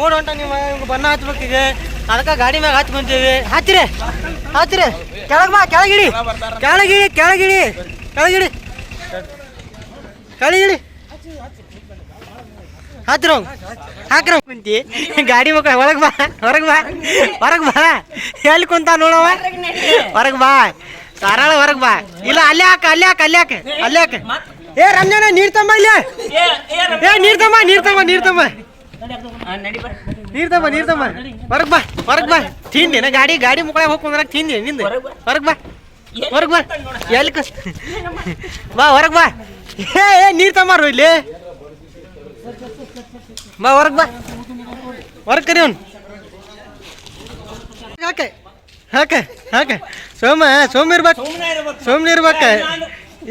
ಓಡ್ ಹೊಂಟ ನೀವು ಬಣ್ಣ ಬಣ್ಣ ಹಚ್ಬೇಕೀಗ ಅದಕ್ಕೆ ಗಾಡಿ ಮ್ಯಾಗ ಹಚ್ಚಿ ಬಂತೀವಿ ಹಚ್ಚಿರಿ ಹಚ್ಚಿರಿ ಕೆಳಗೆ ಬಾ, ಕೆಳಗಿಡಿ. ಕೆಳಗಿಡಿ ಕೆಳಗಿಡಿ. ಕೆಳಗಿಡಿ. ಕೆಳಗಿಡಿ. ಹತ್ತಿರ ಹಾಕ್ರ ಕುಂತಿ. ಗಾಡಿ ಮಕ್ಕ ಹೊರಗೆ ಬಾ ಹೊರಗೆ ಬಾ ಹೊರಗೆ ಬಾ. ಎಲ್ಲಿ ಕುಂತ ನೋಡವ ಹೊರಗೆ ಬಾ. ಸರಳ ಹೊರಗೆ ಬಾ. ಇಲ್ಲ, ಅಲ್ಲೇ ಹಾಕ ಅಲ್ಲೇ ಹಾಕ ಅಲ್ಲೇ ಹಾಕ ಅಲ್ಲೇ ಹಾಕ. ಏ ರಂಜನ ನೀರ್ ತಮ್ಮ ಇಲ್ಲೇ? ಏ, ನೀರ್ ತಮ್ಮ ನೀರ್ ತಮ್ಮ ನೀರ್ ತಮ್ಮ ನೀರ್ ತಮ್ಮ ನೀರ್ ತಮ್ಮ ಹೊರಗ್ ಬಾ ಹೊರಗ್ ಬಾ. ತಿಂದೇನ ಗಾಡಿ ಗಾಡಿ ಮುಕ್ಕಳ ಹೋಗ್ಕೊಂಡ್ರಾಗ ತಿಂದೆ ನಿಂದ. ಹೊರಗ್ ಬಾ. ಹೊರಗ್ ಬಾ. ಎಲ್ಲಿ ಕಸ್ ಬಾ ಹೊರಗ್ ಬಾ. ಏ ನೀರ್ ತಮ್ಮ ಇಲ್ಲಿ. ಬಾ ಹೊರಗ್ ಬಾ. ಹೊರಗ್ ಕರಿ ಅವ್ನು. ಹಾಕೆ ಹಾಕೆ ಹಾಕೆ. ಸೋಮ ಸೋಮ ಇರ್ಬೇಕು. ಸೋಮ್ನ ಇರ್ಬೇಕ.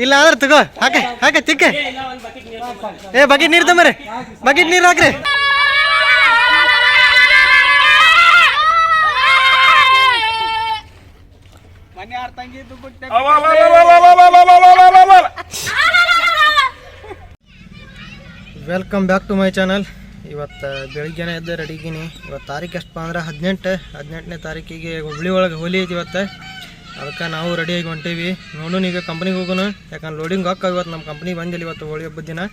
ಇಲ್ಲ ಆದ್ರೆ ತಗೋ. ಹಾಕೆ ಹಾಕೆ ತಿಕ್ಕೆ. ಏ ಬಕೆಟ್ ನೀರು ತಮ್ಮರಿ ಬಕೆಟ್ ನೀರು ಹಾಕ್ರಿ. Welcome back to my channel ಇವತ್ತು ಬೆಳಿಗ್ಗೆನೇ ಎದ್ದು ರೆಡಿಗಿನಿ ಇವತ್ತು ತಾರೀಕು ಎಷ್ಟಪ್ಪ ಅಂದ್ರೆ ಹದಿನೆಂಟು ಹದಿನೆಂಟನೇ ತಾರೀಕಿಗೆ ಹುಬ್ಳಿ ಒಳಗೆ ಹೋಲಿ ಐತಿ ಇವತ್ತು ಅದಕ್ಕೆ ನಾವು ರೆಡಿಯಾಗಿ ಹೊಂಟೀವಿ ನೋಡೋಣ ಈಗ ಕಂಪ್ನಿಗೆ ಹೋಗೋಣ ಯಾಕಂದ್ರೆ ಲೋಡಿಂಗ್ ಹಾಕ ಇವತ್ತು ನಮ್ಮ ಕಂಪ್ನಿ ಬಂದಿಲ್ಲ ಇವತ್ತು ಹೋಳಿ ಹಬ್ಬದ ದಿನ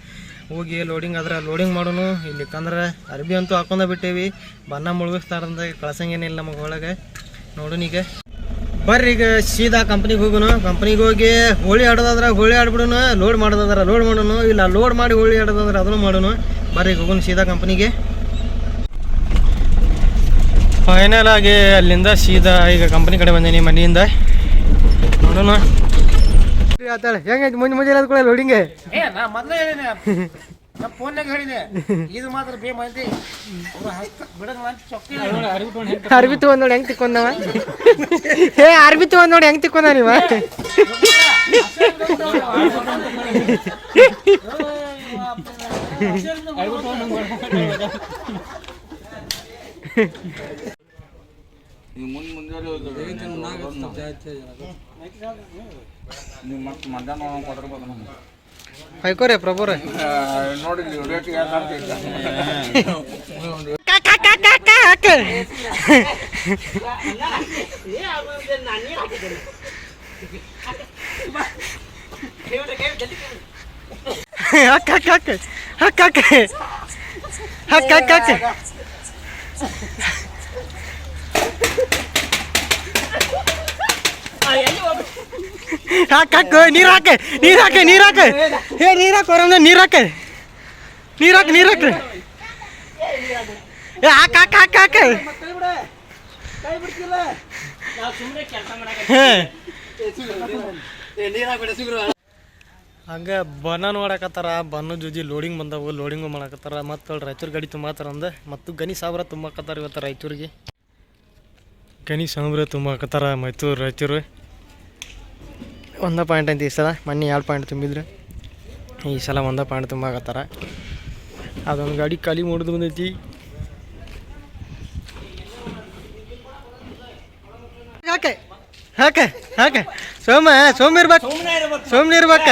ಹೋಗಿ ಲೋಡಿಂಗ್ ಆದ್ರೆ ಲೋಡಿಂಗ್ ಮಾಡೋನು ಇಲ್ಲಿಕಂದ್ರೆ ಅರ್ಬಿ ಅಂತೂ ಹಾಕೊಂಡ ಬಿಟ್ಟೇವಿ ಬಣ್ಣ ಮುಳುಗಿಸ್ತಾರಂದ ಕಳ್ಸಂಗೇನಿಲ್ಲ ನಮಗೆ ಒಳಗೆ ನೋಡೋಣ ಈಗ ಬರ್ರಿ ಈಗ ಸೀದಾ ಕಂಪ್ನಿಗೆ ಹೋಗೋಣ ಕಂಪ್ನಿಗೆ ಹೋಗಿ ಹೋಳಿ ಆಡೋದಾದ್ರೆ ಹೋಳಿ ಆಡ್ಬಿಡೋಣ ಲೋಡ್ ಮಾಡೋದಾದ್ರೆ ಲೋಡ್ ಮಾಡೋಣ ಇಲ್ಲ ಲೋಡ್ ಮಾಡಿ ಹೋಳಿ ಆಡೋದಾದ್ರೆ ಅದನ್ನು ಮಾಡೋಣ ಬರ್ರಿ ಈಗ ಹೋಗೋಣ ಸೀದಾ ಕಂಪ್ನಿಗೆ ಫೈನಲ್ ಆಗಿ ಅಲ್ಲಿಂದ ಸೀದಾ ಈಗ ಕಂಪ್ನಿ ಕಡೆ ಬಂದೀನಿ ಮನೆಯಿಂದ. ನೋಡೋಣ. ಆತಾಳೆ ಹೆಂಗೈತಿ? ಮುಂಜೆ ಮುಂಜಾನೆ ಕೂಡ ಲೋಡಿಂಗ್ ಏ ಫೋನ್ನಾಗ ಹೇಳಿದೆ. ಇದು ಮಾತ್ರ ಬೇ ಮಂದಿ ಅವ್ರ ಹಸ್ತ ಬಿಡಂಗಿಲ್ಲ ಅಂತ ಚೊಕ್ಕಿ ಅರ್ಬಿ ತಗೊಂಡ್ ನೋಡಿ ಹೆಂಗ್ ತಿಕ್ಕೊಂಡವ? ಏ ಅರ್ಬಿ ತಗೊಂಡ್ ನೋಡಿ ಹೆಂಗ್ ತಿಕ್ಕೊಂಡ ನೀವ? ನೀವು ಮುಂದೆ ಮುಂಜಾನೆ ನೀವು ಮತ್ತೆ ಮಧ್ಯಾಹ್ನ ಕೊಟ್ಟಿರ್ಬೋದು ನಮ್ಗೆ. ಹೊಯ್ಕೋರಿ ಪ್ರಭುರೇ ನೋಡಿ ರೇಟ್ ಹಕ್ಕ ಹಾಕ, ಹಾಕು ನೀರು ಹಾಕೆ ನೀರು ಹಾಕೆ ನೀರು ಹಾಕೆ. ಏ, ನೀರು ಹಾಕ, ಹೊರಗೆ ನೀರು ಹಾಕೆ. ನೀರು ಹಾಕ, ನೀರು ಹಾಕ್ರಿ ಏ, ಹಾಕ ಹಾಕ ಹಾಕ ಹಾಕ. ಹಂಗೆ ಬನ ನೋಡಕತ್ತಾರ ಬನ್ನು ಜುಜಿ ಲೋಡಿಂಗ್ ಬಂದವು ಲೋಡಿಂಗು ಮಾಡಕತ್ತಾರ. ಮತ್ತು ರಾಯಚೂರು ಗಾಡಿ ತುಂಬಾತಾರ ಅಂದ. ಮತ್ತು ಗನಿ ಸಾವಿರ ತುಂಬಾಕತ್ತಾರ ಇವತ್ತು ರಾಯಚೂರಿಗೆ ಗನಿ ಸಾವಿರ ತುಂಬಾಕತ್ತಾರ ಮೈಸೂರು ರಾಯಚೂರು ಒಂದ ಪಾಯಿಂಟ್ ಅಂತ ಈ ಸಲ. ಮೊನ್ನೆ ಎರಡು ಪಾಯಿಂಟ್ ತುಂಬಿದ್ರು. ಈ ಸಲ ಒಂದೇ ಪಾಯಿಂಟ್ ತುಂಬಾಕತ್ತಾರ ಅದೊಂದು ಗಾಡಿ ಖಾಲಿ ಮುಡಿದು ಬಂದೈತಿ. ಹಾಕೆ ಹಾಕೆ ಹಾಕೆ ಸೋಮ ಸೋಮ ಇರ್ಬೇಕು. ಸೋಮ್ನ ಇರ್ಬೇಕ.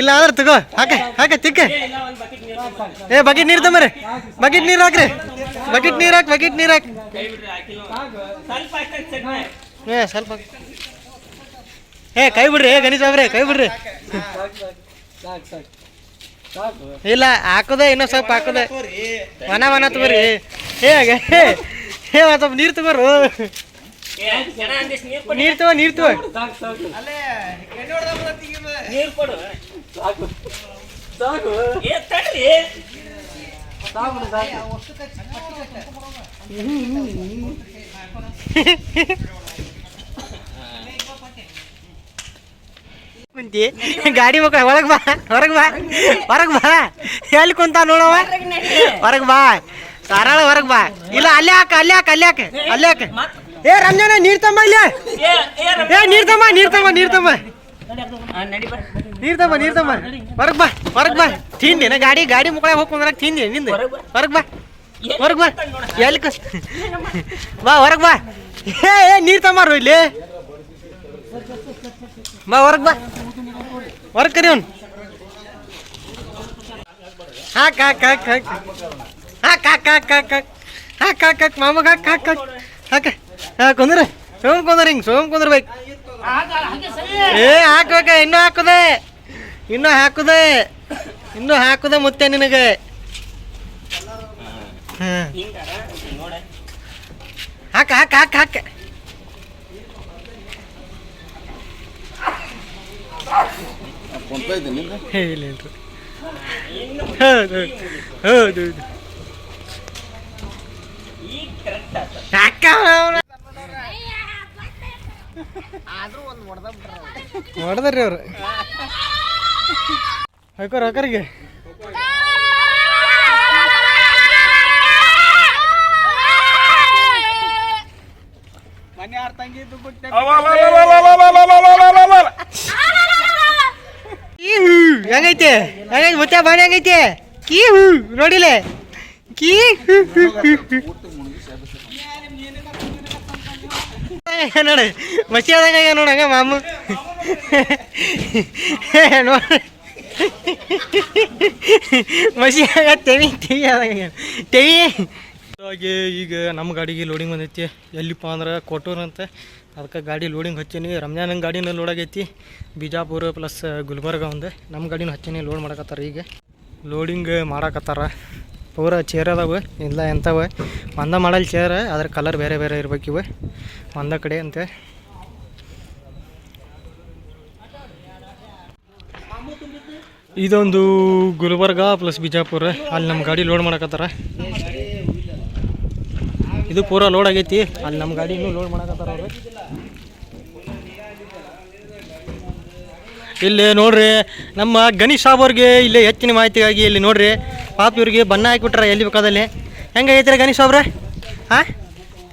ಇಲ್ಲ ಆದ್ರೆ ತಗೋ. ಹಾಕೆ ಹಾಕೆ ತಿಕ್ಕೆ. ಏ, ಬಕೆಟ್ ನೀರು ತಮ್ಮರಿ ಬಕೆಟ್ ನೀರು ಹಾಕ್ರಿ. ಬಕೆಟ್ ನೀರು ಹಾಕಿ, ಬಕೆಟ್ ನೀರು ಹಾಕಿ. ಏ, ಸ್ವಲ್ಪ. ಏ ಕೈ ಬಿಡ್ರಿ ಏ ಗಣೇಶ್ ಅವ್ರೆ ಕೈ ಬಿಡ್ರಿ. ಇಲ್ಲ ಹಾಕೋದೇ ಇನ್ನೊಂದು ಸ್ವಲ್ಪ ಹಾಕೋದೆ. ಮನ ಮನ ತಗೋರಿ. ಏ ಹಾಗೆ ಏ ಒಂದ್ ಸ್ವಲ್ಪ ನೀರು ತಗೋರು. ನೀರು ತಗೋ ನೀರು ತಗೋ. ಕುಂತಿ ಗಾಡಿ ಮಕ್ಕ ಹೊರಗ್ ಬಾ ಹೊರಗ್ ಬಾ ಹೊರಗ್ ಬಾ. ಎಲ್ಲಿ ಕುಂತ ನೋಡವ ಹೊರಗ್ ಬಾ. ಸರಳ ಹೊರಗೆ ಬಾ. ಇಲ್ಲ, ಅಲ್ಲೇ ಹಾಕ ಅಲ್ಲೇ ಹಾಕ ಅಲ್ಲೇ ಹಾಕ ಅಲ್ಲೇ ಹಾಕ. ಏ ರಂಜನ ನೀರ್ ತಮ್ಮ ಇಲ್ಲೇ. ಏ, ನೀರ್ ತಮ್ಮ ನೀರ್ ತಮ್ಮ ನೀರ್ ತಮ್ಮ ನೀರ್ ತಮ್ಮ ನೀರ್ ತಮ್ಮ ಹೊರಗ್ ಬಾ ಹೊರಗ್ ಬಾ. ತಿಂದೇನ ಗಾಡಿ ಗಾಡಿ ಮುಕ್ಕಳ ಹೋಗ್ಕೊಂಡ್ರಾಗ ತಿಂದಿ, ನಿಂದ. ಹೊರಗ್ ಬಾ. ಹೊರಗ್ ಬಾ. ಎಲ್ಲಿ ಬಾ, ಹೊರಗ್ ಬಾ. ಏ ಏ, ನೀರ್ ತಮ್ಮ ಇಲ್ಲಿ? ಬಾ ಹೊರಗೆ ಬಾ ಹೊರಗ್ ಕರಿ ಅವನು ಹಾಕ್ ಹಾಕ್ ಹಾಕ್ ಹಾಕ್ ಹಾಕ್ ಹಾಕ್ ಹಾಕ್ ಹಾಕ್ ಹಾಕ್ ಹಾಕ್ ಹಾಕ್ ಹಾಕ್ ಮಾಮಗ ಹಾಕ್ ಹಾಕ್ ಹಾಕ್ ಹಾ ಕುಂದ್ರ ಸೋಮ್ ಕುಂದ್ರ ಹಿಂಗ್ ಸೋಮ್ ಕುಂದ್ರಬೇಕು ಏ ಹಾಕ್ಬೇಕ ಇನ್ನೂ ಹಾಕುದೆ ಇನ್ನೂ ಹಾಕುದೆ ಇನ್ನೂ ಹಾಕುದೆ ಮುತ್ತೆ ನಿನಗೆ ಹಾಕ ಹಾಕ ಹಾಕ ಹಾಕ ಫೋನ್ ಪೇ ಇದೆ ನಿಂದು ಹೇ, ಇಲ್ಲ ಇಲ್ರಿ ಹೌದು ಹೌದು ಹೌದು ಅಕ್ಕ ಅವ್ನ. ಹೊಡೆದ್ರಿ ಅವ್ರು ಹಾಕೋರ್ ಹಾಕರಿಗೆ ಕೀ ಹೆಂಗೈತೆ ಮುತ್ತ ಬಾಣಿ ಹೆಂಗೈತೆ? ಕೀ ಹೂ, ನೋಡಿಲೆ? ಕೀ. ನೋಡಿ, ಮಸಿ ಆದಾಗ ನೋಡ ಹಂಗ ಮಾಮು. ನೋಡ. ಮಸಿ ಆಗ ತೆವಿ ತೆವಿ ತೆವಿ. ಹಾಗೆ ಈಗ ನಮ್ಮ ಗಾಡಿಗೆ ಲೋಡಿಂಗ್ ಬಂದೈತಿ. ಎಲ್ಲಿಪ್ಪ ಅಂದ್ರೆ ಕೊಟ್ಟೂರಂತೆ. ಅದಕ್ಕೆ ಗಾಡಿ ಲೋಡಿಂಗ್ ಹಚ್ಚೀನಿ. ರಂಜಾನ್ ಗಾಡಿನ ಲೋಡ್ ಆಗೈತಿ. ಬಿಜಾಪುರ ಪ್ಲಸ್ ಗುಲ್ಬರ್ಗ ಒಂದು. ನಮ್ಮ ಗಾಡಿನ ಹಚ್ಚೀನಿ ಲೋಡ್ ಮಾಡಕತ್ತಾರ ಈಗ. ಲೋಡಿಂಗ್ ಮಾಡಕತ್ತಾರ. ಪೂರ ಚೇರ್ ಅದಾವೆ. ಇಲ್ಲ ಎಂಥವ. ಒಂದ ಮಾಡಲ್ ಚೇರ್ ಅದ್ರ ಕಲರ್ ಬೇರೆ ಬೇರೆ ಇರ್ಬೇಕು ಇವು. ಒಂದ ಕಡೆ ಅಂತೆ. ಇದೊಂದು ಗುಲ್ಬರ್ಗ ಪ್ಲಸ್ ಬಿಜಾಪುರ. ಅಲ್ಲಿ ನಮ್ಮ ಗಾಡಿ ಲೋಡ್ ಮಾಡಕತ್ತಾರ. ಇದು ಪೂರಾ ಲೋಡ್ ಆಗೈತಿ. ಅಲ್ಲಿ ನಮ್ಮ ಗಾಡಿ ಇನ್ನೂ ಲೋಡ್ ಮಾಡಕತ್ತಾರ ಅವರು. ಇಲ್ಲಿ ನೋಡ್ರಿ ನಮ್ಮ ಗಣೇಶ್ ಸಾಬ್ ಅವ್ರಿಗೆ ಇಲ್ಲಿ ಹೆಚ್ಚಿನ ಮಾಹಿತಿಗಾಗಿ ಇಲ್ಲಿ ನೋಡ್ರಿ. ಪಾಪ ಇವ್ರಿಗೆ ಬಣ್ಣ ಹಾಕಿಬಿಟ್ರ ಎಲ್ಲಿ ಬೇಕಾದಲ್ಲಿ. ಹೆಂಗೆ ಐತ್ರಿ ಗಣೇಶ್ ಸಾಬ್ರೆ? ಹಾಂ?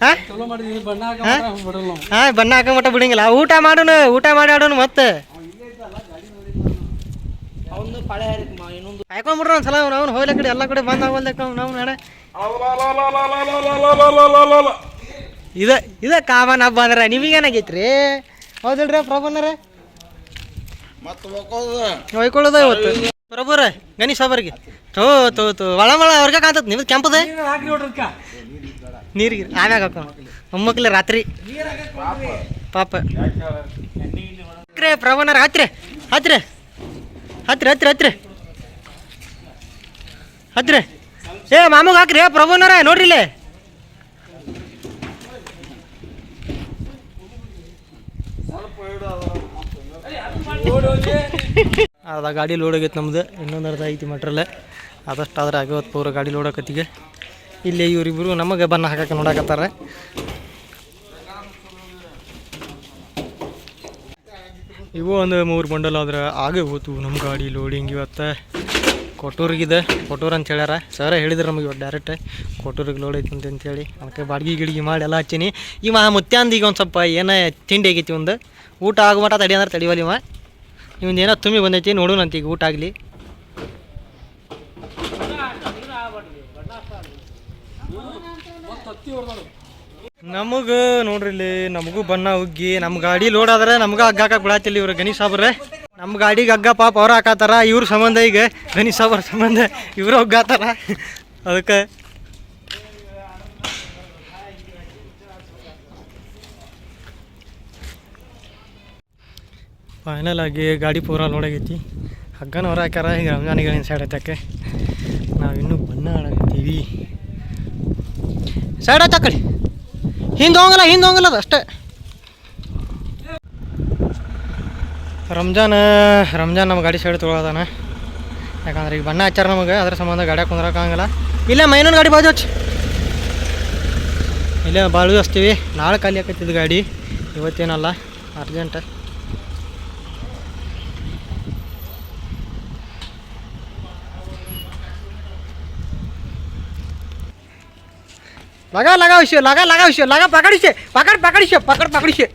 ಹಾಂ? ಹಾಂ? ಬಣ್ಣ ಹಾಕೊಂಬಿಟ್ಟ ಬಿಡಂಗಿಲ್ಲ. ಊಟ ಮಾಡೋಣ ಊಟ ಮಾಡಿ ಆಡೋಣ ಮತ್ತೆ. ಹಾಕೊಂಡ್ಬಿಡ್ರ ಒಂದ್ಸಲ ಅವ್ನು ಅವ್ನು ಹೋಗ್ಲ ಕಡೆ ಎಲ್ಲ ಕಡೆ ಬಂದ್ ಆಗೋಲ್ದಕ್ಕ ನಾವು ನಾಳೆ. ನಡೆ ಇದ ಇದ ಕಾಮನ್ ಹಬ್ಬ ಅಂದ್ರೆ ನಿಮಗೇನಾಗೈತ್ರಿ ಹೌದಲ್ರಿ ಪ್ರಭುನರೇ? ಒಯ್ಕೊಳ್ಳೋದ ಇವತ್ತು. ಪ್ರಭುರ ಗಣೇಶ್ ಸಾಬರ್ಗೆ ತೋ ತೋ ತೋ ಒಳ ಮಳ ಅವ್ರಿಗೆ ಕಾಂತತ್ ನಿಮ್ದು ಕೆಂಪದ? ನೀರಿಗೆ ಆಮ್ಯಾಗ ಹಾಕೋ ಮೊಮ್ಮಕ್ಳು ರಾತ್ರಿ. ಪಾಪ. ಪ್ರಭುನರ ಹತ್ರಿ ಹತ್ರಿ. ಹತ್ರಿ ಹತ್ರಿ ಹತ್ರಿ. ಹತ್ರಿ. ಏ, ಮಾಮಗ ಹಾಕ್ರಿ ಪ್ರಭುನರ ನೋಡ್ರಿ ಇಲ್ಲೇ. ಅರ್ಧ ಗಾಡಿ ಲೋಡ್ ಆಗೈತೆ ನಮ್ದು, ಇನ್ನೊಂದು ಅರ್ಧ ಐತಿ ಮಟ್ರಲ್ಲೇ ಆದಷ್ಟು ಆದ್ರೆ ಆಗವತ್ತು ಪೂರ ಗಾಡಿ ಲೋಡ್ ಆಕತ್ತಿಗೆ ಇಲ್ಲಿ ಇವರಿಬ್ಬರು ನಮಗೆ ಬನ್ನ ಹಾಕಕ್ಕೆ ನೋಡಕತ್ತಾರೆ ಇವು ಒಂದು ಮೂರು ಬಂಡಲ್ ಆದ್ರೆ ಆಗೇ ಹೋತು ನಮ್ಮ ಗಾಡಿ ಲೋಡಿಂಗ್ ಇವತ್ತು. ಕೊಟ್ಟೂರಿಗಿದೆ. ಕೊಟ್ಟೂರು ಅಂತ ಹೇಳ್ಯಾರ. ಸರ ಹೇಳಿದ್ರು ನಮಗೆ ಇವತ್ತು ಡೈರೆಕ್ಟ್ ಕೊಟ್ಟೂರಿಗೆ ಲೋಡ್ ಐತಿ ಅಂತ ಹೇಳಿ ಅದಕ್ಕೆ ಬಾಡಿಗೆ ಗಿಡಿಗೆ ಮಾಡಿ ಎಲ್ಲ ಹಚ್ಚೀನಿ. ಇವ ಮುತ್ಯಾಂದ ಈಗ ಒಂದು ಸ್ವಲ್ಪ ಏನ ತಿಂಡಿ ಆಗೈತಿ ಒಂದು ಊಟ ಆಗಮಟ ತಡಿ ಅಂದ್ರೆ ತಡಿವಲ್ಲ ಇವ. ಇವಂದು ಏನೋ ತುಂಬಿ ಬಂದೈತಿ ನೋಡೋಣಂತ ಈಗ ಊಟ ಆಗಲಿ. ನಮಗೆ ನೋಡ್ರಿ ಇಲ್ಲಿ, ನಮಗೂ ಬಣ್ಣ ಉಗ್ಗಿ ನಮ್ಮ ಗಾಡಿ ಲೋಡ್ ಆದ್ರೆ ನಮ್ಗೆ ಹಗ್ಗಾಕ ಬಿಡಾತಿಲ್ಲ ಇವ್ರು ಗಣೇಶ್ ಸಾಬ್ರೆ. ನಮ್ಮ ಗಾಡಿಗೆ ಹಗ್ಗ ಪಾಪ ಅವ್ರು ಹಾಕತ್ತಾರ, ಇವ್ರ ಸಂಬಂಧ ಈಗ ಗಣೇಶ್ ಅವ್ರ ಸಂಬಂಧ, ಇವ್ರು ಹಗ್ಗಾತಾರ ಅದಕ್ಕೆ ಫೈನಲ್ ಆಗಿ ಗಾಡಿ ಪೂರ ನೋಡಾಗೈತಿ ಹಗ್ಗನ ಹೊರ ಹಾಕ್ಯಾರ ಈಗ ರಂಜಾನಿಗಳಿನ ಸೈಡ್ ಹತ್ತಕ್ಕೆ. ನಾವಿನ್ನೂ ಬಣ್ಣ ಆಡಾಕತ್ತೀವಿ ಸೈಡ್ ಹತ್ತ ಕಡೆ ಹಿಂದೆ ಹೋಗಲ್ಲ ಹಿಂದೆ ಹೋಗಲ್ಲ ಅದು ಅಷ್ಟೇ. ರಂಜಾನ್ ರಂಜಾನ್ ನಮ್ಮ ಗಾಡಿ ಸೈಡ್ ತೊಗೊಳೋದಾನ ಯಾಕಂದ್ರೆ ಈಗ ಬಣ್ಣ ಹಚ್ಚಾರ ನಮಗೆ, ಅದ್ರ ಸಂಬಂಧ ಗಾಡಿ ಕುಂದ್ರಕ್ಕಾಗಲ್ಲ ಇಲ್ಲ ಮೈನೊಂದು ಗಾಡಿ ಬಾಜು ಹಚ್ಚಿ. ಇಲ್ಲೇ ಬಾಳು ಹಚ್ತೀವಿ. ನಾಳೆ ಖಾಲಿ ಹಾಕತ್ತಿದ್ದು ಗಾಡಿ. ಇವತ್ತೇನಲ್ಲ ಅರ್ಜೆಂಟ್ ಲಗಾ ಲಗಾ, ವಿಷಯ, ಲಗಾ ಲಗಾ, ವಿಷಯ, ಲಗಾ, ಪಕಡಿಸೆ, ಪಕಡ್ ಪಕಡಿಸೆ ಪಕಡ್, ಪಕಡಿಸೆ.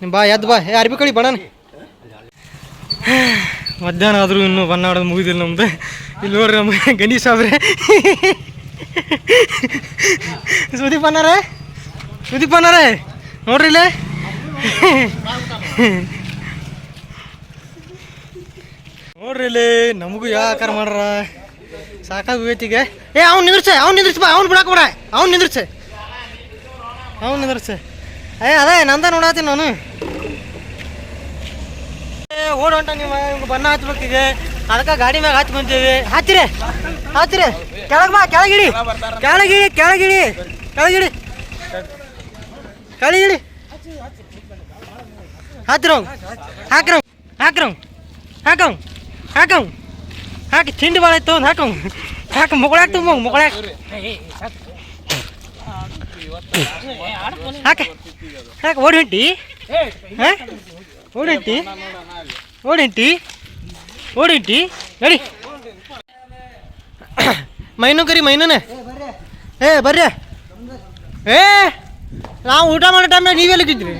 ನಿಮ್ಮ ಬಾ, ಎದ್ದು ಬಾ. ಏ, ಅರ್ಬಿ ಕಳಿ ಬಣ್ಣ ಮಧ್ಯಾಹ್ನ ಆದರೂ ಇನ್ನೂ ಬಣ್ಣ ಆಡೋದು ಮುಗಿದಿಲ್ಲ ನಮ್ದು. ಇಲ್ಲಿ ನೋಡ್ರಿ ನಮ್ಗೆ ಗಣೇಶ್ ಅವ್ರೆ. ಸುದೀಪ್ ಅನ್ನಾರ ಸುದೀಪ್ ಅನ್ನಾರ ನೋಡ್ರಿ ಇಲ್ಲೇ. ನೋಡ್ರಿ ಇಲ್ಲಿ, ನಮಗೂ ಯಾಕಾರ ಮಾಡ್ರ? ಸಾಕಾಗ ಏ, ಅವ್ನು ನಿಂದ್ರಿಸೆ ಅವ್ನು ನಿಂದ್ರಿಸ್ ಬಾ, ಅವ್ನು ಬಿಡಾಕ ಬಿಡ ಅವ್ನು ನಿಂದ್ರಿಸೆ ಅವ್ನು ನಿಂದ್ರಿಸೆ ಏ, ಅದೇ, ನಂದ ನೋಡತ್ತೀನಿ ನಾನು. ಓಡ್ ಹೊಂಟ ನೀವು ಇವ್ಗ್ ಬಣ್ಣ ಹಚ್ಬೇಕೀಗ. ಅದಕ್ಕೆ ಗಾಡಿ ಮ್ಯಾಗ ಹಚ್ಚಿ ಬಂದೀವಿ ಹಚ್ಚಿರಿ ಹಚ್ಚಿರಿ ಕೆಳಗೆ ಬಾ, ಕೆಳಗಿಡಿ. ಕೆಳಗಿಡಿ ಕೆಳಗಿಡಿ. ಕೆಳಗಿಡಿ. ಕೆಳಗಿಡಿ. ಹತ್ತಿರ ಹಾಕ್ರ ಹಾಕ್ರ ಹಾಕ ಹಾಕ ಹಾಕಿ ತಿಂಡಿ ಭಾಳ ಇತ್ತು ಹಾಕವ್ ಹಾಕ ಮುಗಳಾಕ ತುಂಬ, ಮುಗಳಾಕ. ಹಾಕ? ಹಾಕ ಓಡಿ ಹೊಂಟಿ? ಹಾಂ? ಓಡಿಂಟಿ ಓಡಿಂಟಿ ಹೊಂಟಿ? ನಡಿ. ಮೈನು ಕರಿ ಮೈನೂನ. ಏ ಬರ್ರಿ. ಏ ನಾವು ಊಟ ಮಾಡೋ ಟೈಮ್ನಾಗ ನೀವೇ ಲುಕಿದ್ರಿ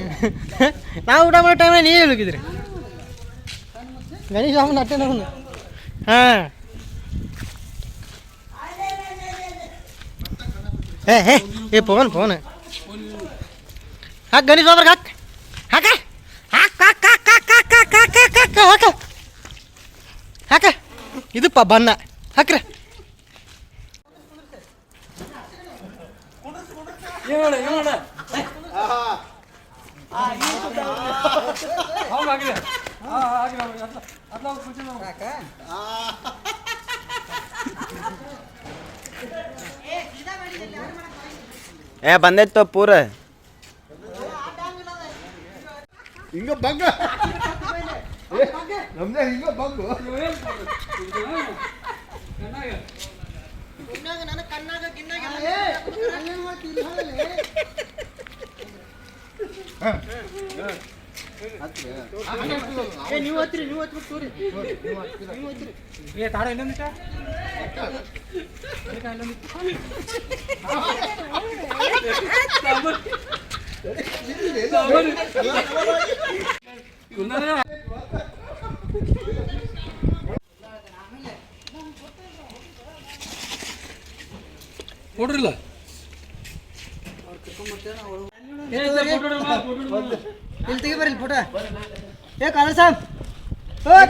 ನಾವು ಊಟ ಮಾಡೋ ಟೈಮ್ನಾಗ ನೀವೇ ಲುಕಿದ್ರಿ ಗಣೇಶ ಅವನ ಅಟ್ಟೆ ನಾವು ಹಾಂ ಏ ಏ ಏ ಪವನ್ ಪವನ್ ಹಾಕ್ ಗಣೇಶ್ ಬಾಬ್ರಿಗೆ ಹಾಕ್ ಹಾಕ ಹಾಕ ಹಾಕ ಹಾಕ ಹಾಕ ಹಾಕ ಹಾಕ ಹಾಕ ಹಾಕ ಹಾಕ ಇದಪ್ಪ ಬಣ್ಣ ಹಾಕ್ರಿ ಏ ಬಂದೈತೋ ಪೂರ ಹಿಂಗ ಬಂಗ ನಮ್ದೇ ಹಿಂಗ ಬಂಗು ನೀವು ಹತ್ರಿ ನೀವು ಹತ್ಬೇಕು ತೋರಿ ಏ ತಾಡ ಇನ್ನೊಂದಿಟ ಕೊಡ್ರಿಲ್ಲ? Oh,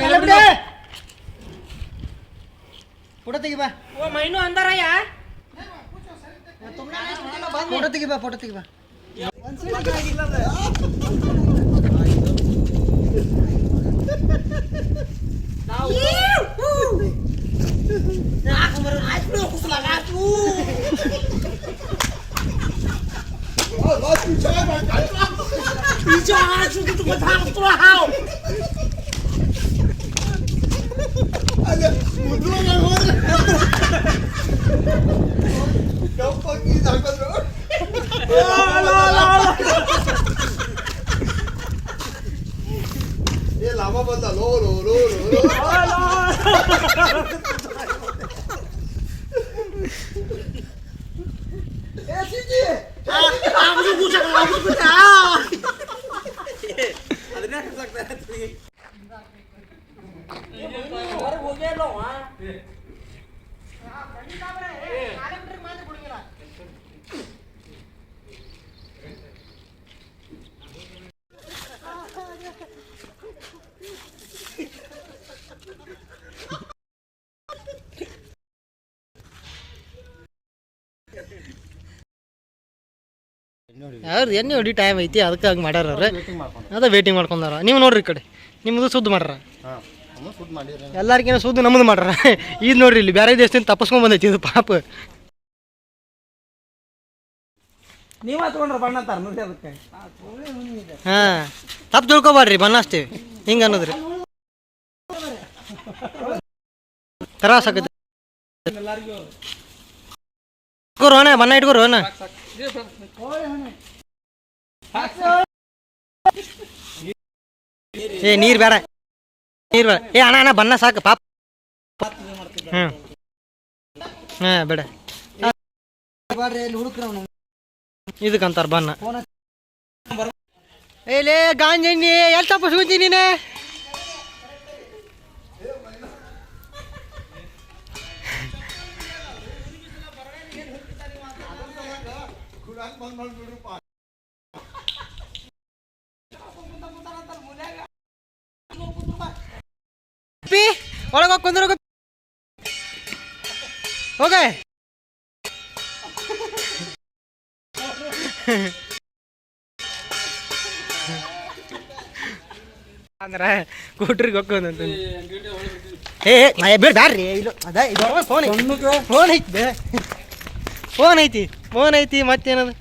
아니야 못 들어가는 거야 깜빡이 잠깐 얘 라마 봤다 로로로로 야 시지 아, aku sudah, aku sudah. Adanya kesak tadi. ಲೋ ಯಾವ್ದು ಎಣ್ಣೆ ಹೊಡಿ ಟೈಮ್ ಐತಿ ಅದಕ್ಕೆ ಹಂಗೆ ಮಾಡ್ಯಾರ ಅವ್ರು ಅದ ವೇಟಿಂಗ್ ಮಾಡ್ಕೊಂಡಾರ ನೀವು ನೋಡ್ರಿ ಈ ಕಡೆ. ನಿಮ್ಮದು ಸುದ್ದು ಮಾಡ್ರ. ಎಲ್ಲಾರ್ಕಿನ ಸುದ್ದು ನಮ್ಮದು ಮಾಡ್ರ. ಇದು ನೋಡ್ರಿ ಇಲ್ಲಿ ಬೇರೆ ದೇಶದಿಂದ ತಪ್ಪಸ್ಕೊಂಡ್ ಬಂದೈತಿ ಇದು ಪಾಪ. ನೀವ ತಗೊಂಡ್ರ ಬಣ್ಣ ಅಂತಾರ ನೋಡಿ ಅದಕ್ಕೆ. ಹಾಂ ತಪ್ಪು ತಿಳ್ಕೊಬಾಡ್ರಿ ಬಣ್ಣ ಅಷ್ಟೇ. ಹಿಂಗೆ ಅನ್ನೋದ್ರಿ. ತ್ರಾಸ ಆಗತ್ತೆ ಇಟ್ಕೋರು ಅಣ್ಣ ಬಣ್ಣ ಇಟ್ಕೋರು ಅಣ್ಣ. ಏ ನೀರ್ ಬೇರೆ ನೀರು ಬೇಡ ಏ, ಅಣ್ಣ ಅಣ್ಣ ಬನ್ನ ಸಾಕು. ಪಾಪ. ಹ್ಞೂ ಹಾಂ, ಬೇಡ. ಇದಕ್ಕಂತಾರ ಬನ್ನ ಏಲೇ ಗಾಂಜಣ್ಣಿ ಎಲ್ಲಿ ತಪ್ಪಿಸ್ಕೊಂತಿ ನೀನೆ? ಪಿ ಒಳಗೆ ಹೋಗಿ ಕುಂದ್ರ ಹೋಗೆ. ಅಂದ್ರ ಕೂಟ್ರಿಗೆ ಹೇ ಏ ಬೇಡ ಬ್ಯಾಡ್ರಿ ಇಲ್ಲ ಅದ ಇದು ಫೋನ್ ಫೋನ್ ಐತಿ. ಫೋನ್ ಐತಿ ಫೋನ್ ಐತಿ ಮತ್ತೇನದು?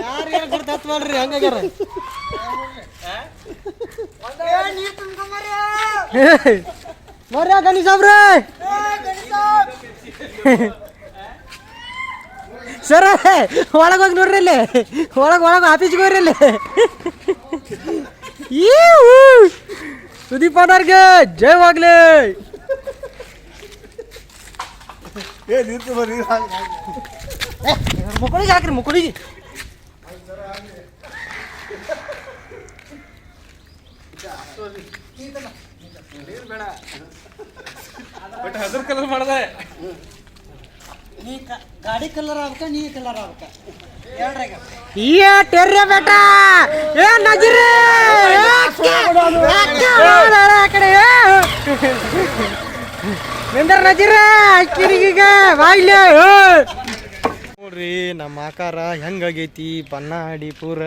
ಯಾರು ಗೊತ್ತಾತ್ ಮಾಡ್ರಿ ಹಂಗಾಗ್ಯಾರ? ಬರ್ರಿ ಗಣೇಶ್ ಸಾಬ್ರೆ ಸರ ಒಳಗೆ ಹೋಗಿ ನೋಡ್ರಿ ಅಲ್ಲಿ ಒಳಗೆ ಒಳಗೆ ಆಫೀಸ್ಗೆ ಹೋಗ್ರಿ ಅಲ್ಲಿ ಈವು ಸುದೀಪ್ ಅನ್ನೋರ್ಗೆ ಜಯವಾಗ್ಲಿ ಏ ನಿಂತು ಬರ್ರಿ ಮುಕ್ಕಳಿಗೆ ಹಾಕ್ರಿ ಮುಕ್ಕಳಿಗೆ. ಗಾಡಿ ಕಲರ್ ಆಗ್ಬೇಕ ನೀ ಕಲರ್ ಆಗ್ಬೇಕ? ಏ ಟೆರ್ರೆ ಬೇಟ. ಏ ನಜಿರಿ. ಕಡೆ ನಿಂದ್ರ ನಜೀರ ಕಿರಿಗೀಗ ಬಾಯ್ಲೆ ನೋಡ್ರಿ, ನಮ್ಮ ಆಕಾರ ಹೆಂಗಾಗೈತಿ? ಆಡಿ ಪೂರ.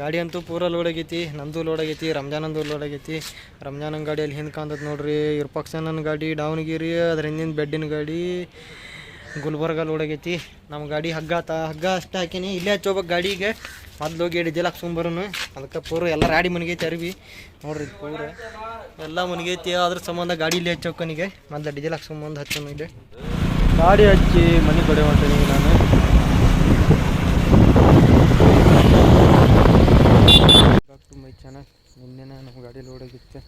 ಗಾಡಿ ಅಂತೂ ಪೂರ ಲೋಡ್ ಆಗೈತಿ. ನಂದು ಲೋಡ್ ಆಗೈತಿ, ರಂಜಾನಂದು ಲೋಡ್ ಆಗೈತಿ. ರಂಜಾನನ್ ಗಾಡಿಯಲ್ಲಿ ಹಿಂದೆ ಕಾಂತದ ನೋಡ್ರಿ. ಇರ್ಪಕ್ಷನನ್ ಗಾಡಿ ಡಾವಣಗಿರಿ ಅದ್ರ ಹಿಂದಿನ ಬೆಡ್ಡಿನ ಗಾಡಿ. ಗುಲ್ಬರ್ಗ ಲೋಡ್ ಆಗೈತಿ. ನಮ್ಮ ಗಾಡಿ ಹಗ್ಗ ತ ಹಗ್ಗ ಅಷ್ಟೇ ಹಾಕಿನಿ. ಇಲ್ಲೇ ಹಚ್ಚೋಬೇಕು ಗಾಡಿಗೆ ಮೊದ್ಲು ಹೋಗಿ ಡಿಜೆಲ್ ಹಾಕ್ಸ್ಕೊಂಬರೋನು ಅದಕ್ಕೆ ಪೂರ ಎಲ್ಲ ರಾಡಿ ಮನೆಗೈತಿ ಅರಿವಿ. ನೋಡ್ರಿ ಪೂರ. ಎಲ್ಲ ಮನೆಗೈತಿ, ಅದ್ರ ಸಂಬಂಧ ಗಾಡಿ ಇಲ್ಲಿ ಹಚ್ಚೋಕನಿಗೆ ಮೊದ್ಲು ಡಿಜೆಲ್ ಹಾಕ್ಸ್ಕೊಂಬಂದು ಹಚ್ಚೋನು ಇಲ್ಲಿ ಗಾಡಿ ಹಚ್ಚಿ ಮನೆ ಕಡೆ ಹೊಂಟೀನಿ ನಾನು. ಮೈ ಚಾನಲ್ ನಿನ್ನೆ ನಮ್ಮ ಗಾಡಿ ಲೋಡ್ ಆಗಿತ್ತು.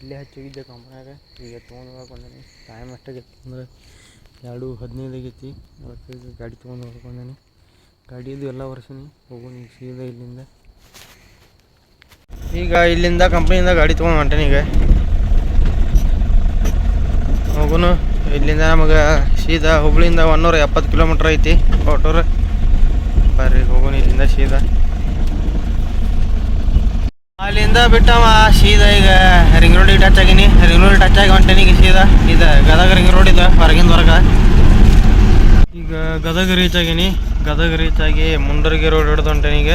ಇಲ್ಲೇ ಹಚ್ಚಿದ್ದೆ ಕಂಪ್ನ್ಯಾಗ ಈಗ ತೊಗೊಂಡು ಹೋಗಕ್ಕೆ ಟೈಮ್ ಎಷ್ಟಾಗೈತಿ ಅಂದ್ರೆ ಎರಡು ಹದಿನೈದು ಆಗೈತಿ. ಗಾಡಿ ತೊಗೊಂಡು ಹೋಗಕ್ಕೆ ಗಾಡಿದು ಎಲ್ಲ ವರ್ಷನಿ ಹೋಗೋಣ ಸೀದಾ ಇಲ್ಲಿಂದ. ಈಗ ಇಲ್ಲಿಂದ ಕಂಪ್ನಿಯಿಂದ ಗಾಡಿ ತೊಗೊಂಡು ಹೊಂಟೇನಿ ಈಗ. ಹೋಗುನು. ಇಲ್ಲಿಂದ ನಮಗೆ ಸೀದಾ ಹುಬ್ಳಿಯಿಂದ ಒನ್ನೂರ ಎಪ್ಪತ್ತು ಕಿಲೋಮೀಟ್ರ್ ಐತಿ ಕೊಟ್ಟೂರು. ಬರ್ರಿ ಹೋಗೋಣ ಇಲ್ಲಿಂದ ಸೀದಾ. ಅಲ್ಲಿಂದ ಬಿಟ್ಟವ ಸೀದಾ ಈಗ ರಿಂಗ್ ರೋಡಿಗೆ ಟಚ್ ಆಗೀನಿ. ರಿಂಗ್ ರೋಡ್ ಟಚ್ ಆಗಿ ಹೊಂಟೇನಿ ಈಗ ಸೀದಾ. ಇದು ಗದಗ ರಿಂಗ್ ರೋಡ್ ಇದೆ ಹೊರಗಿಂದ ಹೊರಗೆ. ಈಗ ಗದಗ ರೀಚ್ ಆಗೀನಿ. ಗದಗ ರೀಚ್ ಆಗಿ ಮುಂಡರ್ಗಿ ರೋಡ್ ಹಿಡ್ದು ಹೊಂಟೇನಿ ಈಗ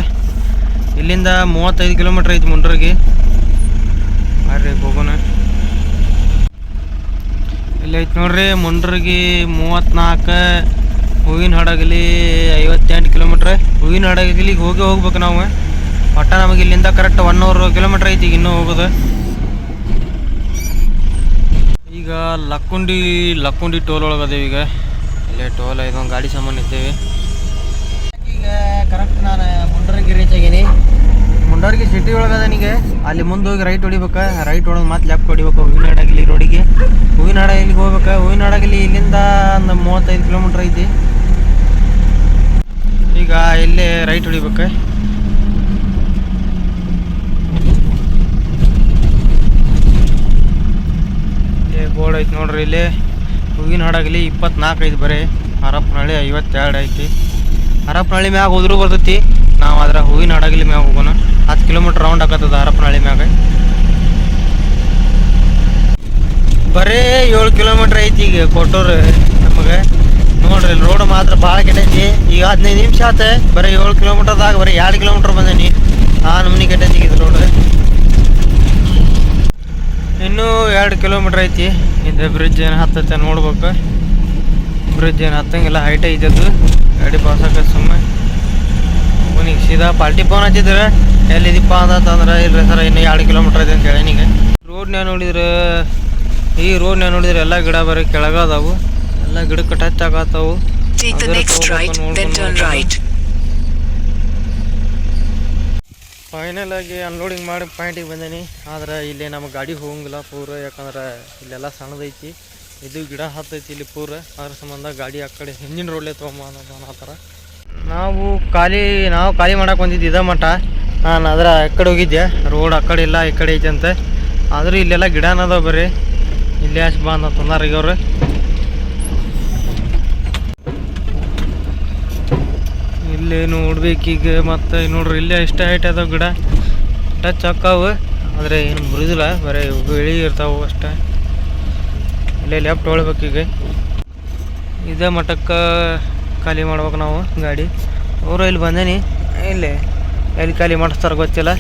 ಇಲ್ಲಿಂದ ಮೂವತ್ತೈದು ಕಿಲೋಮೀಟ್ರ್ ಐತಿ ಮುಂಡರ್ಗಿ. ಬರ್ರಿ ಹೋಗೋಣ. ಇಲ್ಲಿ ಐತಿ ನೋಡ್ರಿ, ಮುಂಡರ್ಗಿ ಮೂವತ್ತ್ನಾಲ್ಕು ಹೂವಿನ ಹಡಗಲಿ ಐವತ್ತೆಂಟು ಕಿಲೋಮೀಟ್ರ್. ಹೂವಿನ ಹಡಗಲಿಗೆ ಹೋಗಿ ಹೋಗ್ಬೇಕು ನಾವು. ಒಟ್ಟ ನಮಗೆ ಇಲ್ಲಿಂದ ಕರೆಕ್ಟ್ ಒನ್ ಅವರ್ ಕಿಲೋಮೀಟ್ರ್ ಐತಿ ಈಗ ಇನ್ನೂ ಹೋಗೋದು. ಈಗ ಲಕ್ಕುಂಡಿ ಲಕ್ಕುಂಡಿ ಟೋಲ್ ಒಳಗೆ ಅದೇವಿ ಈಗ. ಇಲ್ಲೇ ಟೋಲ್, ಇದೊಂದು ಗಾಡಿ ಸಾಮಾನು ಇದ್ದೇವೆ. ಕರೆಕ್ಟ್ ನಾನು ಮುಂಡರ್ಗಿ ರೀಚ್ ಆಗೀನಿ ಮುಂಡರ್ಗಿ ಸಿಟಿ ಒಳಗೆ ಅದನಿಗೆ ಅಲ್ಲಿ ಮುಂದೆ ಹೋಗಿ ರೈಟ್ ಹೊಡಿಬೇಕು? ರೈಟ್ ಹೊಡೆದು ಮತ್ತೆ ಲೆಫ್ಟ್ ಹೊಡಿಬೇಕು ಹೂವಿನ ಹಡಗಲಿ ರೋಡಿಗೆ ಹೂವಿನ ಹಡಗಲಿಗೆ ಹೋಗ್ಬೇಕು? ಹೂವಿನ ಹಡಗಲಿ ಇಲ್ಲಿಂದ ಒಂದು ಮೂವತ್ತೈದು ಕಿಲೋಮೀಟ್ರ್ ಐತಿ. ಈಗ ಇಲ್ಲೇ ರೈಟ್ ಹೊಡಿಬೇಕು. ಬೋರ್ಡ್ ಐತಿ ನೋಡ್ರಿ ಇಲ್ಲಿ. ಹೂವಿನ ಹಡಗಲಿ ಇಪ್ಪತ್ನಾಲ್ಕು ಐದು ಬರೀ. ಹರಪ್ಪನಹಳ್ಳಿ ಐವತ್ತೆರಡು ಐತಿ. ಹರಪನಹಳ್ಳಿ ಮ್ಯಾಗ ಹೋದ್ರೂ ಬರ್ತೈತಿ. ನಾವು ಅದರ ಹೂವಿನ ಹಡಗಲಿ ಮ್ಯಾಗ ಹೋಗೋಣ. ಹತ್ತು ಕಿಲೋಮೀಟ್ರ್ ರೌಂಡ್ ಹಾಕತ್ತದ ಹರಪನಹಳ್ಳಿ ಮ್ಯಾಗ. ಬರೀ ಏಳು ಕಿಲೋಮೀಟ್ರ್ ಐತಿ ಈಗ ಕೊಟ್ಟೋರು ನಮಗೆ. ನೋಡ್ರಿ ರೋಡ್ ಮಾತ್ರ ಭಾಳ ಕೆಟ್ಟೈತಿ ಈಗ ಹದಿನೈದು ನಿಮಿಷ ಆತ. ಬರೀ ಏಳು ಕಿಲೋಮೀಟರ್ದಾಗ ಬರೀ ಎರಡು ಕಿಲೋಮೀಟ್ರ್ ಬಂದೇನಿ ಆ ನಮ್ನಿ ಕೆಟ್ಟೈತಿ ಇದು ರೋಡ್ ಇನ್ನೂ ಎರಡು ಕಿಲೋಮೀಟ್ರ್ ಐತಿ. ಇದು ಬ್ರಿಡ್ಜ್ ಏನು ಹತ್ತೈತೆ ನೋಡ್ಬೇಕು. ಬ್ರಿಡ್ಜ್ ಏನು ಹತ್ತಂಗಿಲ್ಲ ಹೈಟ್ ಐತದ್ದು ಗಾಡಿ ಪಾಸ್ ಸುಮ್ಮನೆ. ಸೀದಾ ಪಾರ್ಟಿ ಫೋನ್ ಹಚ್ಚಿದ್ರೆ ಎಲ್ಲಿದ್ದೀಪ್ಪ ಅಂತಂದ್ರೆ ಇಲ್ರಿ ಸರ್ ಇನ್ನು ಎರಡು ಕಿಲೋಮೀಟ್ರ್ ಇದೆ ಅಂತ ಹೇಳಿನಿಗೆ ರೋಡ್ ರೋಡ್ನ್ಯಾಗ ನೋಡಿದ್ರೆ ಈ ರೋಡ್ನ್ಯಾಗ ನೋಡಿದ್ರೆ ಎಲ್ಲ ಗಿಡ ಬರೀ ಕೆಳಗದಾವು. ಎಲ್ಲ ಗಿಡಕ್ಕೆ ಟಚ್ ಆಗತ್ತಾವು. ಫೈನಲ್ ಆಗಿ ಅನ್ಲೋಡಿಂಗ್ ಮಾಡಿ ಪಾಯಿಂಟಿಗೆ ಬಂದೀನಿ. ಆದ್ರೆ ಇಲ್ಲಿ ನಮ್ಮ ಗಾಡಿ ಹೋಗಂಗಿಲ್ಲ ಪೂರ ಯಾಕಂದ್ರೆ ಇಲ್ಲೆಲ್ಲ ಸಣ್ಣದೈತಿ. ಇದು ಗಿಡ ಹತ್ತೈತಿ ಇಲ್ಲಿ ಪೂರ. ಅದ್ರ ಸಂಬಂಧ ಗಾಡಿ ಆ ಕಡೆ ಹಿಂದಿನ ರೋಡ್ಲೆ ತೊಗೊಂಬ ನಾವು ಖಾಲಿ ನಾವು ಖಾಲಿ ಮಾಡಕ್ಕೆ ಬಂದಿದ್ದು ಇದ ಮಠ. ನಾನು ಅದರ ಆ ಕಡೆ ಹೋಗಿದ್ದೆ. ರೋಡ್ ಆ ಕಡೆ ಇಲ್ಲ, ಈ ಕಡೆ ಐತೆ ಅಂತ. ಆದರೂ ಇಲ್ಲೆಲ್ಲ ಗಿಡ ಅನ್ನೋದಾವ ಬರ್ರಿ ಇಲ್ಲಿ ಅಷ್ಟು ಬಾ ಅಂತ ತಂದಾರೀಗ ಅವ್ರು. ಇಲ್ಲಿ ನೋಡ್ಬೇಕೀಗ ಮತ್ತು ನೋಡ್ರಿ, ಇಲ್ಲೇ ಇಷ್ಟ ಹೈಟ್ ಅದಾವ ಗಿಡ. ಟಚ್ ಹಾಕಾವು. ಆದರೆ ಏನು ಮುರಿದಿಲ್ಲ. ಬರೀ ಬಿಳಿ ಇರ್ತಾವೆ ಅಷ್ಟೇ. ಇಲ್ಲೇ ಲೆಫ್ಟ್ ಹೊಳ್ಬೇಕೀಗ ಇದೇ ಮಠಕ್ಕೆ ಖಾಲಿ ಮಾಡ್ಬೇಕು ನಾವು ಗಾಡಿ. ಅವರು ಇಲ್ಲಿ ಬಂದೇನಿ. ಇಲ್ಲಿ ಎಲ್ಲಿ ಖಾಲಿ ಮಾಡಿಸ್ತಾರೆ ಗೊತ್ತಿಲ್ಲ.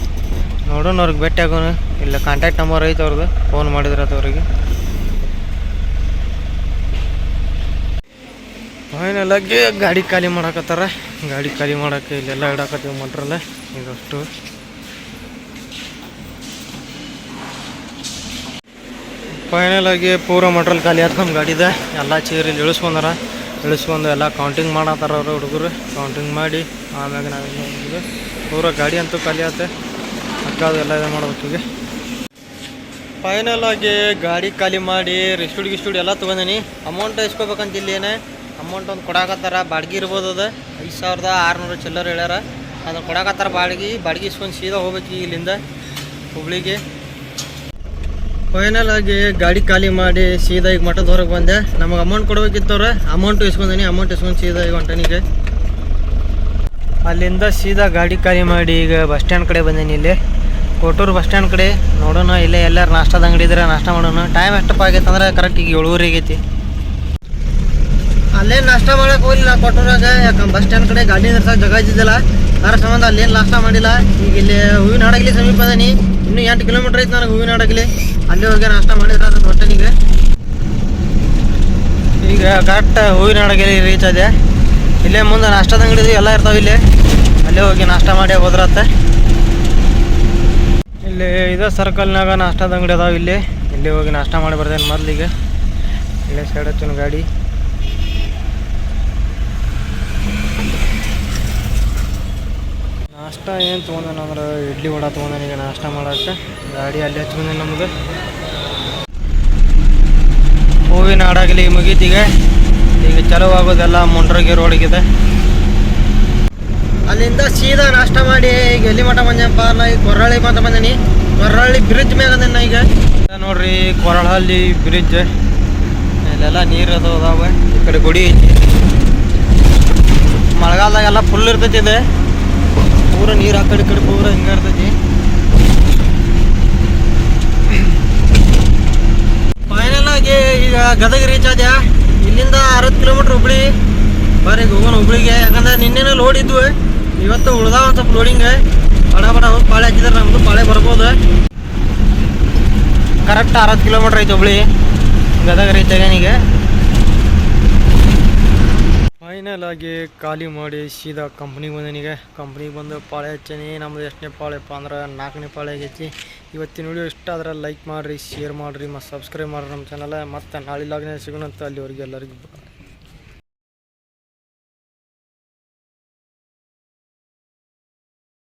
ನೋಡೋಣ ಅವ್ರಿಗೆ ಭೇಟಿ ಆಗೋಣ. ಇಲ್ಲ ಕಾಂಟ್ಯಾಕ್ಟ್ ನಂಬರ್ ಐತೆ ಅವ್ರದ್ದು ಫೋನ್ ಮಾಡಿದ್ರೆ ಅದವ್ರಿಗೆ ಅವ್ರಿಗೆ. ಆಗಿ ಗಾಡಿ ಖಾಲಿ ಮಾಡಕತ್ತಾರ. ಗಾಡಿ ಖಾಲಿ ಮಾಡಕ್ಕೆ ಇಲ್ಲೆಲ್ಲ ಇಡಾಕತ್ತೀವಿ ಮಟ್ರಲ್ಲ. ಇದಷ್ಟು. ಫೈನಲ್ ಆಗಿ ಪೂರ ಮಟ್ರಲ್ ಖಾಲಿ ಆಯ್ತು ನಮ್ಮ ಗಾಡಿದ. ಎಲ್ಲ ಚೀರ್ ಇಲ್ಲಿ ಇಳಿಸ್ಕೊಂಡಾರ. ಇಳಿಸ್ಕೊಂಡು ಎಲ್ಲ ಕೌಂಟಿಂಗ್ ಮಾಡತ್ತಾರ ಅವರು ಹುಡುಗರು. ಕೌಂಟಿಂಗ್ ಮಾಡಿ ಆಮ್ಯಾಗ ನಾವೇನು ಪೂರ ಗಾಡಿ ಅಂತೂ ಖಾಲಿ ಆಯ್ತು ಅಕ್ಕಾದು ಎಲ್ಲ ಇದು ಮಾಡ್ಬೇಕೀಗ ಫೈನಲ್ ಆಗಿ ಗಾಡಿ ಖಾಲಿ ಮಾಡಿ ರಿಸ್ಟುಡ್ ಗಿಸ್ಟುಡ್ ಎಲ್ಲ ತೊಗೊಂಡಿನಿ. ಅಮೌಂಟ್ ಇಸ್ಕೋಬೇಕಂತ ಇಲ್ಲೇನೆ ಅಮೌಂಟ್ ಒಂದು ಕೊಡಕತ್ತಾರ. ಬಾಡ್ಗೆ ಇರ್ಬೋದು ಅದು. ಐದು ಸಾವಿರದ ಆರುನೂರು ಚಿಲ್ಲರ್ ಹೇಳ್ಯಾರ. ಅದನ್ನು ಕೊಡಾಕತ್ತಾರ ಬಾಡ್ಗೆ. ಬಾಡ್ಗೆ ಇಸ್ಕೊಂಡು ಸೀದಾ ಹೋಗ್ಬೇಕು ಇಲ್ಲಿಂದ ಹುಬ್ಳಿಗೆ. ಫೈನಲ್ ಆಗಿ ಗಾಡಿ ಖಾಲಿ ಮಾಡಿ ಸೀದಾ ಈಗ ಮಠದ ಹೊರಗೆ ಬಂದೆ. ನಮಗೆ ಅಮೌಂಟ್ ಕೊಡ್ಬೇಕಿತ್ತವ್ರೆ ಅಮೌಂಟ್ ಇಸ್ಕೊಂಡೀನಿ ಅಮೌಂಟ್ ಇಸ್ಕೊಂಡು ಸೀದಾ ಈಗ ಹೊಂಟನಿಗೆ ಅಲ್ಲಿಂದ ಸೀದಾ ಗಾಡಿ ಖಾಲಿ ಮಾಡಿ ಈಗ ಬಸ್ ಸ್ಟ್ಯಾಂಡ್ ಕಡೆ ಬಂದೀನಿ ಇಲ್ಲಿ. ಕೊಟ್ಟೂರು ಬಸ್ ಸ್ಟ್ಯಾಂಡ್ ಕಡೆ ನೋಡೋಣ ಇಲ್ಲೇ ಎಲ್ಲರೂ ನಾಷ್ಟದ ಅಂಗಡಿ ಇದ್ರೆ ನಾಷ್ಟ ಮಾಡೋಣ. ಟೈಮ್ ಎಷ್ಟಪ್ಪ ಆಗೈತೆ ಅಂದ್ರೆ ಕರೆಕ್ಟ್ ಈಗ ಏಳುವರೆ ಆಗೈತಿ. ಅಲ್ಲೇ ನಾಷ್ಟ ಮಾಡಕ್ಕೆ ಹೋಗಿಲ್ಲ ಕೊಟ್ಟೂರಾಗ ಯಾಕಂದ್ರೆ ಬಸ್ ಸ್ಟ್ಯಾಂಡ್ ಕಡೆ ಗಾಡಿ ನಿಲ್ಸಕ್ಕೆ ಜಾಗ ಇದ್ದಿದ್ದಿಲ್ಲ. ಅದರ ಸಂಬಂಧ ಅಲ್ಲೇನು ನಾಷ್ಟ ಮಾಡಿಲ್ಲ. ಈಗ ಇಲ್ಲಿ ಹೂವಿನ ಹಡಗಲಿ ಸಮೀಪ ಅದೀನಿ. ಇನ್ನೂ ಎಂಟು ಕಿಲೋಮೀಟ್ರ್ ಐತೆ ನನಗೆ ಹೂವಿನ ಹಡಗಲಿ. ಅಲ್ಲಿ ಹೋಗಿ ನಾಷ್ಟ ಮಾಡಿದ್ರೆ ಅದು ಹೊಟ್ಟೆನಿಗೆ ಈಗ ಕರೆಕ್ಟ್ ಹೂವಿನ ಹಡಗಲಿ ರೀಚ್ ಆದೆ. ಇಲ್ಲೇ ಮುಂದೆ ನಾಷ್ಟದ ಅಂಗಡಿ ಎಲ್ಲ ಇರ್ತಾವೆ ಇಲ್ಲಿ. ಅಲ್ಲೇ ಹೋಗಿ ನಾಷ್ಟ ಮಾಡಿ ಹೋದ್ರತ್ತೆ. ಇಲ್ಲಿ ಇದೇ ಸರ್ಕಲ್ನಾಗ ನಾಷ್ಟದ ಅಂಗಡಿ ಅದಾವ ಇಲ್ಲಿ. ಇಲ್ಲಿ ಹೋಗಿ ನಾಷ್ಟ ಮಾಡಿ ಬರ್ತೇನೆ ಮೊದ್ಲಿಗೆ. ಇಲ್ಲೇ ಸೈಡ್ ಹಚ್ಚಿನ ಗಾಡಿ. ನಾಷ್ಟ ಏನು ತೊಗೊಂಡಾನ ಅಂದ್ರೆ ಇಡ್ಲಿ ವಡ ತೊಗೊಂಡಾನ ಈಗ ನಾಷ್ಟ ಮಾಡೋಕ್ಕೆ. ಗಾಡಿ ಅಲ್ಲಿ ಹಚ್ಕೊಂಡೆ ನಮ್ಗೆ ಹೂವಿನ ಹಾಡಾಗಲಿ ಮುಗೀತೀಗ ಈಗ. ಚಲೋ ಆಗೋದೆಲ್ಲ ಮುಂಡ್ರಗಿ ರೋಡಿಗಿದೆ. ಅಲ್ಲಿಂದ ಸೀದಾ ನಾಷ್ಟ ಮಾಡಿ ಈಗ ಎಲ್ಲಿ ಮಠ ಬಂದೆಪ್ಪ ನಾ ಈಗ ಕೊರಳಿ ಮಠ ಬಂದೀನಿ. ಕೊರಳಿ ಬ್ರಿಡ್ಜ್ ಮ್ಯಾಗ ಅದನ್ನ ಈಗ. ನೋಡ್ರಿ ಕೊರಳಲ್ಲಿ ಬ್ರಿಡ್ಜ್ ಇಲ್ಲೆಲ್ಲ ನೀರು ಅದು ಅದಾವೆ. ಈ ಕಡೆ ಗುಡಿ ಐತಿ. ಮಳೆಗಾಲದಾಗೆಲ್ಲ ಫುಲ್ ಇರ್ತೈತಿ ಇದೆ. ಪೂರ ನೀರು ಆ ಕಡೆ ಕಡೆ ಪೂರ ಹಿಂಗೆ ಇರ್ತೈತಿ. ಫೈನಲ್ ಆಗಿ ಈಗ ಗದಗ ರೀಚ್ ಆದ್ಯಾ? ಇಲ್ಲಿಂದ ಅರವತ್ತು ಕಿಲೋಮೀಟರ್ ಹುಬ್ಳಿ. ಬರ್ರಿ ಹೋಗೋಣ ಹುಬ್ಳಿಗೆ. ಯಾಕಂದ್ರೆ ನಿನ್ನೆನೇ ಲೋಡ್ ಇದ್ವು. ಇವತ್ತು ಉಳ್ದಾವ ಸ್ವಲ್ಪ ಲೋಡಿಂಗ್ ಬಡ ಬಡ ಹೋಗಿ ಪಾಳೆ ಹಾಕಿದ್ರೆ ನಮ್ದು ಪಾಳೆ ಬರ್ಬೋದು. ಕರೆಕ್ಟ್ ಅರವತ್ತು ಕಿಲೋಮೀಟರ್ ಐತೆ ಹುಬ್ಳಿ. ಗದಗ ರೀಚ್ ಆಗ್ಯಾನೀಗ ಫೈನಲ್ ಆಗಿ ಖಾಲಿ ಮಾಡಿ ಸೀದಾ ಕಂಪ್ನಿಗೆ ಬಂದನೀಗ ಕಂಪ್ನಿಗೆ ಬಂದು ಪಾಳೆ ಹಚ್ಚನಿ, ನಮ್ದು ಎಷ್ಟನೇ ಪಾಳೆಪ್ಪ ಅಂದ್ರೆ ನಾಲ್ಕನೇ ಪಾಳೆ ಆಗೈತಿ. ಇವತ್ತಿನ ವಿಡಿಯೋ ಇಷ್ಟ ಆದ್ರೆ ಲೈಕ್ ಮಾಡಿರಿ ಶೇರ್ ಮಾಡಿರಿ ಮತ್ತು ಸಬ್ಸ್ಕ್ರೈಬ್ ಮಾಡಿರಿ ನಮ್ಮ ಚಾನಲ್ ಮತ್ತು ನಾಳೆ ಲಾಗ್ನೇ ಸಿಗೋಣಂತ ಅಲ್ಲಿವರೆಗೆ ಎಲ್ಲರಿಗೂ.